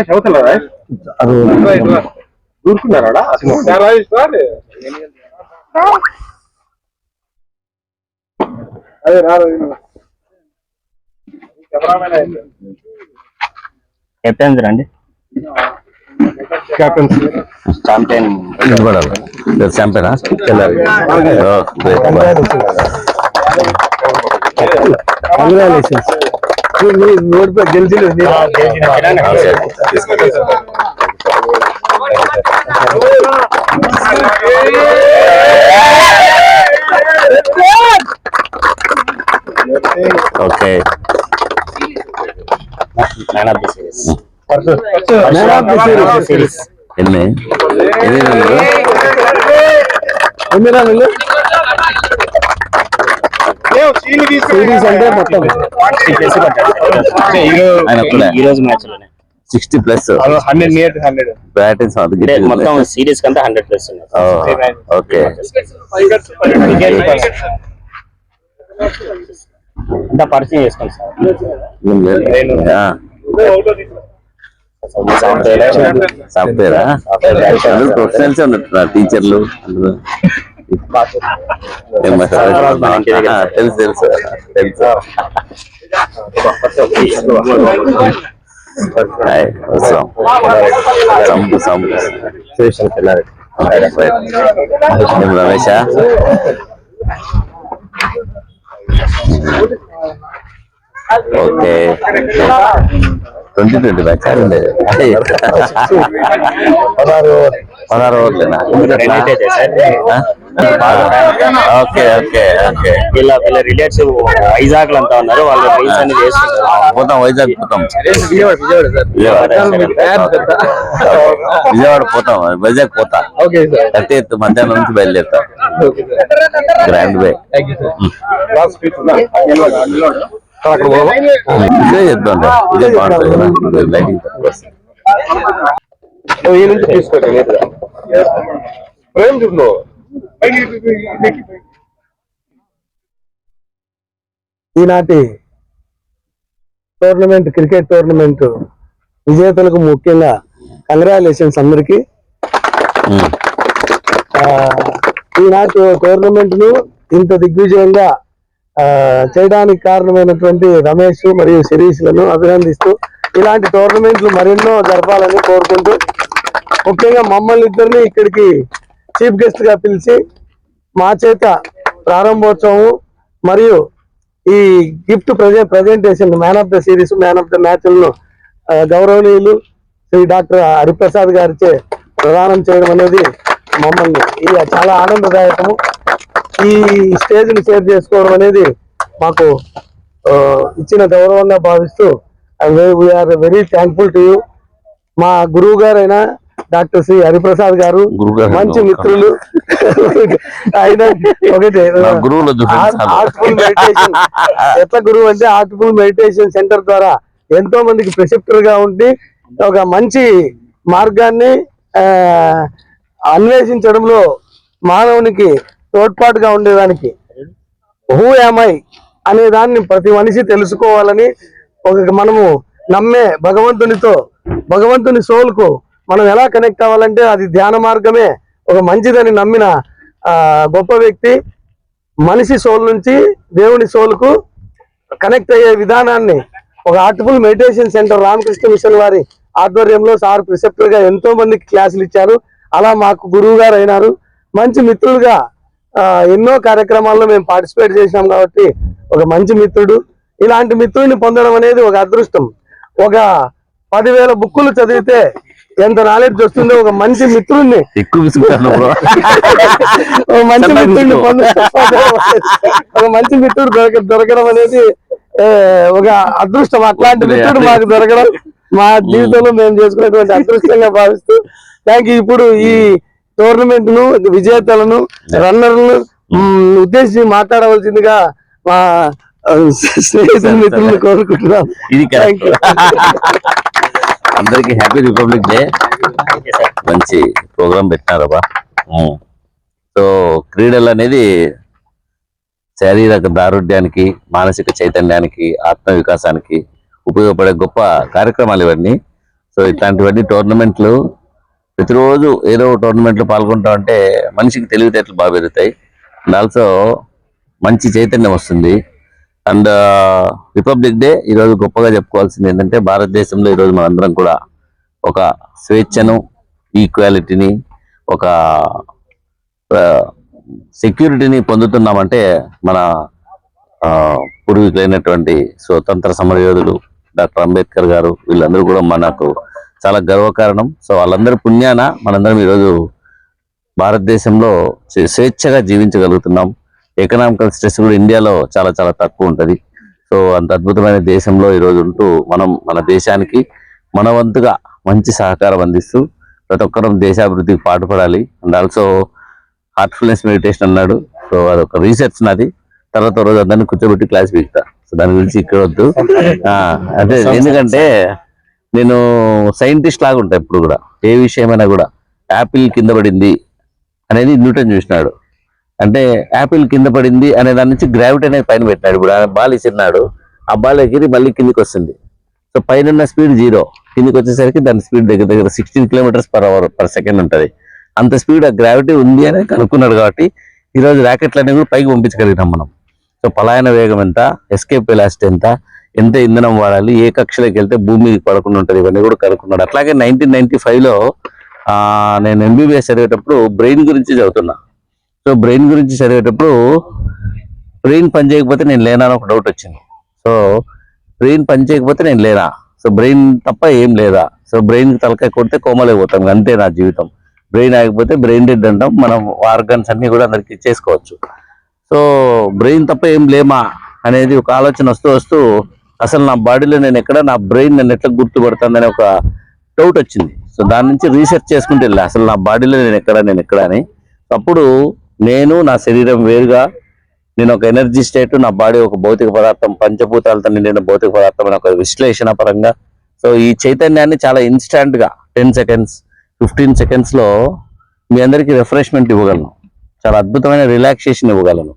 చదువుతున్నారా దూరుకున్నారా అదే రాదు కెప్టెన్స్ రండి కెప్టెన్స్ ఛాంపియన్. చాంపియనా కంగ్రాచులేషన్స్ ఓడిపోయి గెలిచిన okay man of the series Man of the series. Series ఎన్ని ఎన్ని రన్లు ఎన్ని రన్లు సిరీస్ అంటే మొత్తం. ఆయన ఒక్కడే. ఈ రోజు మ్యాచ్లోనే sixty plus. Hundred near hundred battings అంటే మొత్తం సిరీస్ కంతా హండ్రెడ్ ప్లస్ ఉన్నాయి. ఓకే. అంతా పరిచయం చేసుకోండి సార్. సాఫ్ట్వేరా? అందరూ ప్రొఫెషనల్స్ ఉన్నట్టున్నారు టీచర్లు అందరూ. తెలుసు తెలుసు తెలుసు హాయ్, వస్తాం సంపు సంపు ఏం రమేషా ఓకే ట్వంటీ ట్వంటీ మ్యాచ్ ఉండేది పదహారు పదహారు ఓవర్లేనా రెండింటే చేశారు. Okay okay okay. వీళ్ళ వీళ్ళ రిలేటివ్స్ వైజాగ్లో అంతా ఉన్నారు. వాళ్ళ రీల్స్ అన్ని చేస్తుంటారు పోతాం వైజాగ్ పోతాం. విజయవాడ పోతాం వైజాగ్ పోతా. Okay sir. థర్టీ ఎయిత్ మధ్యాహ్నం నుంచి బయలుదేరుతా. Okay sir. గ్రాండ్ ఇదే. ఇదే బాగుంటుంది లైటింగ్ నుంచి తీసుకోండి. ప్రేమ్ చూడు ఈనాటి టోర్నమెంట్ క్రికెట్ టోర్నమెంట్ విజేతలకు ముఖ్యంగా కంగ్రాచులేషన్స్ అందరికి. ఈనాటి టోర్నమెంట్ను ఇంత దిగ్విజయంగా చేయడానికి కారణమైనటువంటి రమేష్ మరియు శిరీష్లను అభినందిస్తూ ఇలాంటి టోర్నమెంట్లు మరెన్నో జరపాలని కోరుకుంటూ ముఖ్యంగా మమ్మల్ని ఇద్దరిని ఇక్కడికి చీఫ్ గెస్ట్గా పిలిచి మా చేత ప్రారంభోత్సవం మరియు ఈ gift ప్రజె presentation man of the series man of the మ్యాచ్లను గౌరవనీయులు శ్రీ డాక్టర్ హరిప్రసాద్ గారిచే ప్రదానం చేయడం అనేది మమ్మల్ని ఇది చాలా ఆనందదాయకము. ఈ స్టేజ్ని షేర్ చేసుకోవడం అనేది మాకు ఇచ్చిన గౌరవంగా భావిస్తూ we are very thankful to you మా గురువు గారైన డాక్టర్ శ్రీ హరిప్రసాద్ గారు. మంచి మిత్రులు. ఆయన ఒకటి. Artful meditation. ఎట్లా గురువు అంటే ఆర్ట్ఫుల్ మెడిటేషన్ సెంటర్ ద్వారా ఎంతో మందికి ప్రిసెప్టర్గా ఉండి ఒక మంచి మార్గాన్ని అన్వేషించడంలో మానవునికి తోడ్పాటుగా ఉండేదానికి. హూ ఐ అనే దాన్ని ప్రతి మనిషి తెలుసుకోవాలని ఒక మనము నమ్మే భగవంతునితో భగవంతుని సోల్కు మనం ఎలా కనెక్ట్ అవ్వాలంటే అది ధ్యాన మార్గమే. ఒక మంచిదని నమ్మిన గొప్ప వ్యక్తి మనిషి సోల్ నుంచి దేవుని సోల్కు కనెక్ట్ అయ్యే విధానాన్ని ఒక artful meditation center Ramakrishna Mission వారి ఆధ్వర్యంలో సార్ ప్రిసెప్టర్గా ఎంతో మందికి క్లాసులు ఇచ్చారు. అలా మాకు గురువు గారు అయినారు. మంచి మిత్రులుగా ఎన్నో కార్యక్రమాల్లో మేము పార్టిసిపేట్ చేసినాం కాబట్టి ఒక మంచి మిత్రుడు. ఇలాంటి మిత్రుడిని పొందడం అనేది ఒక అదృష్టం. ఒక పదివేల బుక్కులు చదివితే ఎంత నాలెడ్జ్ వస్తుందో ఒక మంచి మిత్రుడిని ఎక్కువ విసుగుతాను ఒక మంచి మిత్రుడిని ఒక మంచి మిత్రుడు దొరక దొరకడం అనేది ఒక అదృష్టం. అట్లాంటి మిత్రుడు మాకు దొరకడం మా జీవితంలో మేము చేసుకునేటువంటి అదృష్టంగా భావిస్తూ యూ ఇప్పుడు ఈ టోర్నమెంట్ను విజేతలను రన్నర్లను ఉద్దేశించి మాట్లాడవలసిందిగా మా స్నేహితుల మిత్రులను కోరుకుంటున్నాం. ఇది అందరికి హ్యాపీ రిపబ్లిక్ డే మంచి ప్రోగ్రామ్ పెట్టినారబ్బా సో క్రీడలు అనేది శారీరక దారుఢ్యానికి మానసిక చైతన్యానికి ఆత్మ వికాసానికి ఉపయోగపడే గొప్ప కార్యక్రమాలు ఇవన్నీ. సో ఇట్లాంటివన్నీ టోర్నమెంట్లు ప్రతిరోజు ఏదో టోర్నమెంట్లు టోర్నమెంట్లో పాల్గొంటా అంటే మనిషికి తెలివితేటలు బాగా పెరుగుతాయి. అండ్ ఆల్సో మంచి చైతన్యం వస్తుంది. అండ్ రిపబ్లిక్ డే ఈరోజు గొప్పగా చెప్పుకోవాల్సింది ఏంటంటే భారతదేశంలో ఈరోజు మనందరం కూడా ఒక స్వేచ్ఛను ఈక్వాలిటీని ఒక సెక్యూరిటీని పొందుతున్నామంటే మన పూర్వీకులైనటువంటి స్వతంత్ర సమరయోధులు డాక్టర్ అంబేద్కర్ గారు వీళ్ళందరూ కూడా మనకు చాలా గర్వకారణం. సో వాళ్ళందరి పుణ్యాన మనందరం ఈరోజు భారతదేశంలో స్వేచ్ఛగా జీవించగలుగుతున్నాం. ఎకనామికల్ స్ట్రెస్ కూడా ఇండియాలో చాలా చాలా తక్కువ ఉంటుంది. సో అంత అద్భుతమైన దేశంలో ఈరోజు ఉంటూ మనం మన దేశానికి మన వంతుగా మంచి సహకారం అందిస్తూ ప్రతి ఒక్కరం దేశాభివృద్ధికి పాటుపడాలి. అండ్ ఆల్సో హార్ట్ఫుల్నెస్ మెడిటేషన్ అన్నాడు. సో అదొక రీసెర్చ్ నాది. తర్వాత రోజు అందరినీ కూర్చోబెట్టి క్లాస్ పీకుతా సో దాని గురించి ఇక్కడ వద్దు. అదే ఎందుకంటే నేను సైంటిస్ట్ లాగా ఉంటా ఇప్పుడు కూడా. ఏ విషయమైనా కూడా యాపిల్ కింద పడింది అనేది న్యూటన్ చూసినాడు. అంటే యాపిల్ కింద పడింది అనే దాని నుంచి గ్రావిటీ అనేది పైన పెట్టినాడు. ఇప్పుడు ఆయన బాల్ ఇచ్చిన్నాడు ఆ బాల్ ఎగిరి మళ్ళీ కిందికి వస్తుంది. సో పైన స్పీడ్ జీరో. కిందికి వచ్చేసరికి దాని స్పీడ్ దగ్గర దగ్గర sixteen kilometers per hour per second ఉంటుంది. అంత స్పీడ్ ఆ గ్రావిటీ ఉంది అని కనుక్కున్నాడు కాబట్టి ఈరోజు ర్యాకెట్లు అనేవి కూడా పైకి పంపించగలిగినాం మనం. సో పలాయన వేగం ఎంత ఎస్కేప్ వెలాసిటీ ఎంత ఎంత ఇంధనం వాడాలి ఏ కక్షలోకి వెళ్తే భూమి పడకుండా ఉంటుంది ఇవన్నీ కూడా కనుక్కున్నాడు. అట్లాగే నైన్టీన్ నైన్టీ లో నేను ఎంబీబీఎస్ చదివేటప్పుడు బ్రెయిన్ గురించి చదువుతున్నా. సో బ్రెయిన్ గురించి చదివేటప్పుడు బ్రెయిన్ పని చేయకపోతే నేను లేనా అని ఒక డౌట్ వచ్చింది. సో బ్రెయిన్ పని చేయకపోతే నేను లేనా? సో బ్రెయిన్ తప్ప ఏం లేదా? సో బ్రెయిన్ తలకాయ కొడితే కోమలే పోతాం అంతే నా జీవితం. బ్రెయిన్ ఆగిపోతే బ్రెయిన్ డెడ్ అంటాం మనం ఆర్గన్స్ అన్ని కూడా అందరికి ఇచ్చేసుకోవచ్చు. సో బ్రెయిన్ తప్ప ఏం లేమా? అనేది ఒక ఆలోచన వస్తూ వస్తూ అసలు నా బాడీలో నేను ఎక్కడ నా బ్రెయిన్ నన్ను ఎట్లా గుర్తుపడుతుందనే ఒక డౌట్ వచ్చింది. సో దాని నుంచి రీసెర్చ్ చేసుకుంటూ వెళ్ళా అసలు నా బాడీలో నేను ఎక్కడ నేను ఎక్కడ అని. అప్పుడు నేను నా శరీరం వేరుగా నేను ఒక ఎనర్జీ స్టేట్ నా బాడీ ఒక భౌతిక పదార్థం పంచభూతాలతో నిండిన భౌతిక పదార్థం అని ఒక విశ్లేషణ పరంగా. సో ఈ చైతన్యాన్ని చాలా ఇన్స్టాంట్గా టెన్ సెకండ్స్ ఫిఫ్టీన్ సెకండ్స్లో మీ అందరికీ రిఫ్రెష్మెంట్ ఇవ్వగలను. చాలా అద్భుతమైన రిలాక్సేషన్ ఇవ్వగలను.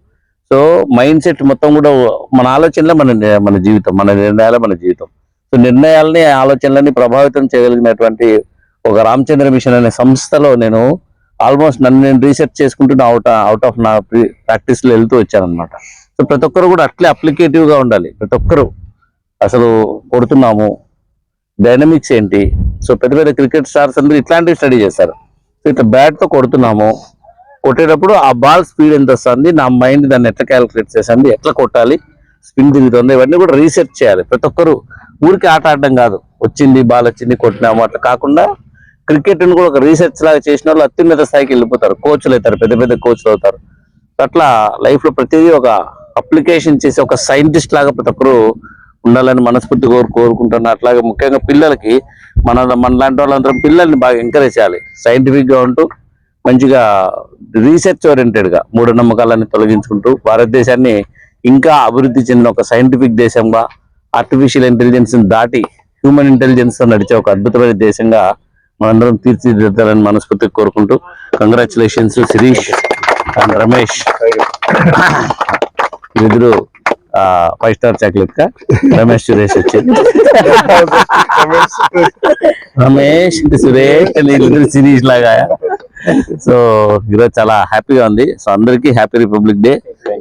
సో మైండ్ సెట్ మొత్తం కూడా మన ఆలోచనలే మన మన జీవితం మన నిర్ణయాలే మన జీవితం. సో నిర్ణయాలని ఆలోచనలని ప్రభావితం చేయగలిగినటువంటి ఒక రామచంద్ర మిషన్ అనే సంస్థలో నేను ఆల్మోస్ట్ నన్ను నేను రీసెర్చ్ చేసుకుంటూ అవుట్ అవుట్ ఆఫ్ నా ప్రాక్టీస్లో వెళ్తూ వచ్చానమాట సో ప్రతి ఒక్కరు కూడా అట్లే అప్లికేటివ్గా ఉండాలి. ప్రతి ఒక్కరు అసలు కొడుతున్నాము. డైనమిక్స్ ఏంటి? సో పెద్ద పెద్ద క్రికెట్ స్టార్స్ అందరూ ఇట్లాంటివి స్టడీ చేస్తారు. సో ఇట్లా బ్యాట్తో కొడుతున్నాము. కొట్టేటప్పుడు ఆ బాల్ స్పీడ్ ఎంత వస్తుంది? నా మైండ్ దాన్ని ఎట్లా క్యాలిక్యులేట్ చేస్తుంది? ఎట్లా కొట్టాలి? స్పిన్ తిరుగుతుంది? ఇవన్నీ కూడా రీసెర్చ్ చేయాలి. ప్రతి ఒక్కరు ఊరికి ఆట ఆడడం కాదు. వచ్చింది బాల్ వచ్చింది కొట్టినాము. అట్లా కాకుండా క్రికెట్ను కూడా ఒక రీసెర్చ్ లాగా చేసిన వాళ్ళు అత్యున్నత స్థాయికి వెళ్ళిపోతారు. కోచ్లు అవుతారు పెద్ద పెద్ద కోచ్లు అవుతారు. అట్లా లైఫ్లో ప్రతిదీ ఒక అప్లికేషన్ చేసి ఒక సైంటిస్ట్ లాగా ప్రతి ఒక్కరు ఉండాలని మనస్ఫూర్తి కోరు కోరుకుంటున్నా. అట్లాగే ముఖ్యంగా పిల్లలకి మన మన లాంటి వాళ్ళందరం పిల్లల్ని బాగా ఎంకరేజ్ చేయాలి. సైంటిఫిక్గా ఉంటూ మంచిగా రీసెర్చ్ ఓరియంటెడ్గా మూఢ మూఢనమ్మకాలని తొలగించుకుంటూ భారతదేశాన్ని ఇంకా అభివృద్ధి చెందిన ఒక సైంటిఫిక్ దేశంగా ఆర్టిఫిషియల్ ఇంటెలిజెన్స్ని దాటి హ్యూమన్ ఇంటెలిజెన్స్తో నడిచే ఒక అద్భుతమైన దేశంగా మనందరం తీర్చిదిద్దాలని మనస్ఫూర్తిగా కోరుకుంటూ కంగ్రాచులేషన్స్ శిరీష్ అండ్ రమేష్. వీరిద్దరు ఫైవ్ స్టార్ చాక్లెట్ కా రమేష్ సురేష్ వచ్చింది రమేష్ సురేష్ వీళ్ళిద్దరు సిరీస్ లాగా. సో ఈరోజు చాలా హ్యాపీగా ఉంది. సో అందరికీ హ్యాపీ రిపబ్లిక్ డే.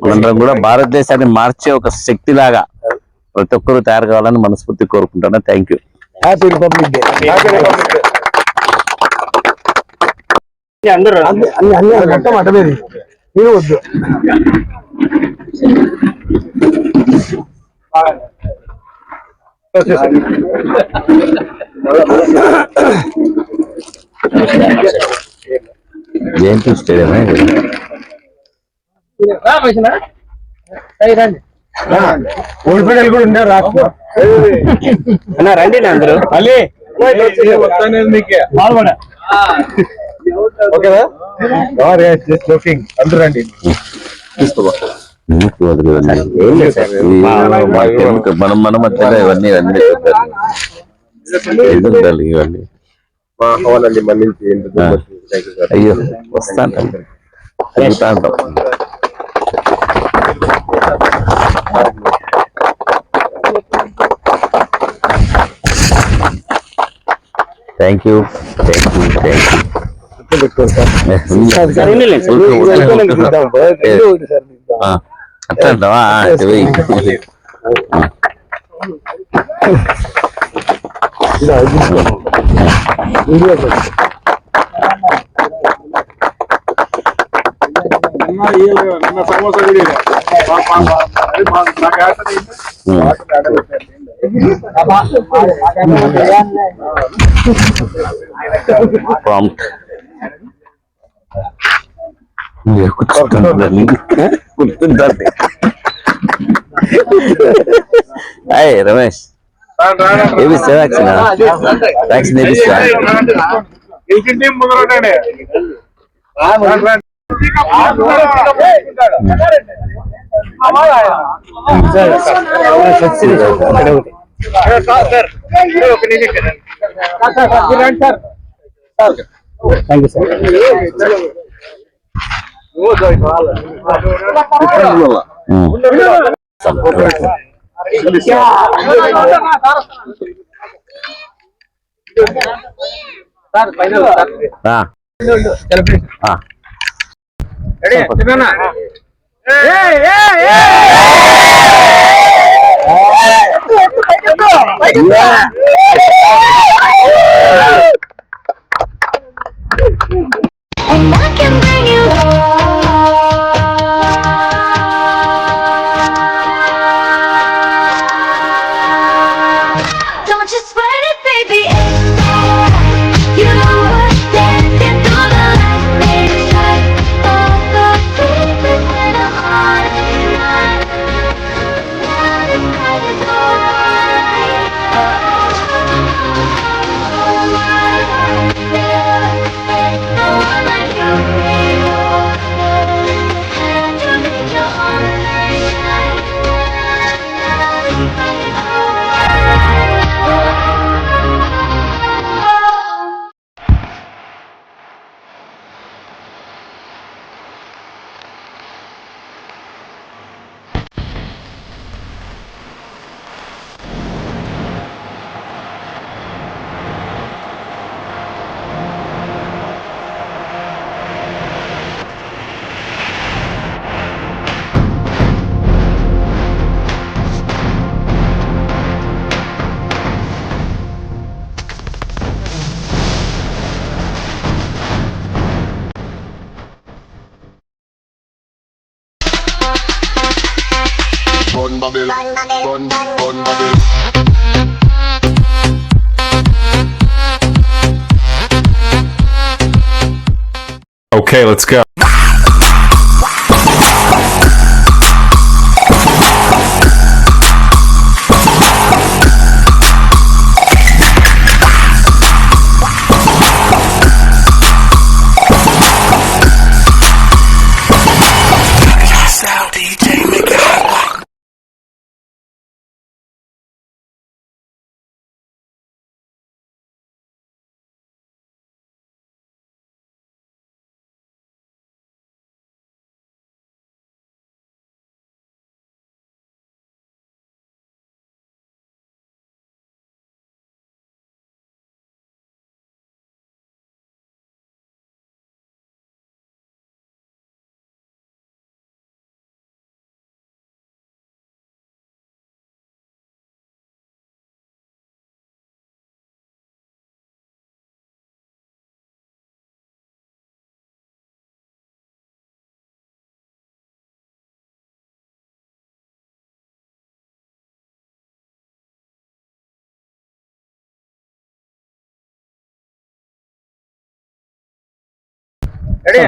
మనందరం కూడా భారతదేశాన్ని మార్చే ఒక శక్తి లాగా ప్రతి ఒక్కరూ తయారు కావాలని మనస్ఫూర్తి కోరుకుంటున్నా thank you. Happy republic day అందరూ అన్ని అన్ని మొత్తం మీరు వద్దు. జయంతి కూడా ఉన్నారు రండి అందరూ. మళ్ళీ. ఓకేనా? ఆర్ గైస్ జస్ట్ లుకింగ్ అందరూ రండి. తీసుకోవా మనం మన thank you thank you thank you மட்டும் ಬಿಟ್ಟು ನನ್ನ ಸಮೋಸ prompt గుర్తుంటుంది అయ్యి రమేష్ ఏపిస్తా vaccine vaccine ఏపిస్తా thank you sir Yeah. Okay, let's go. Ready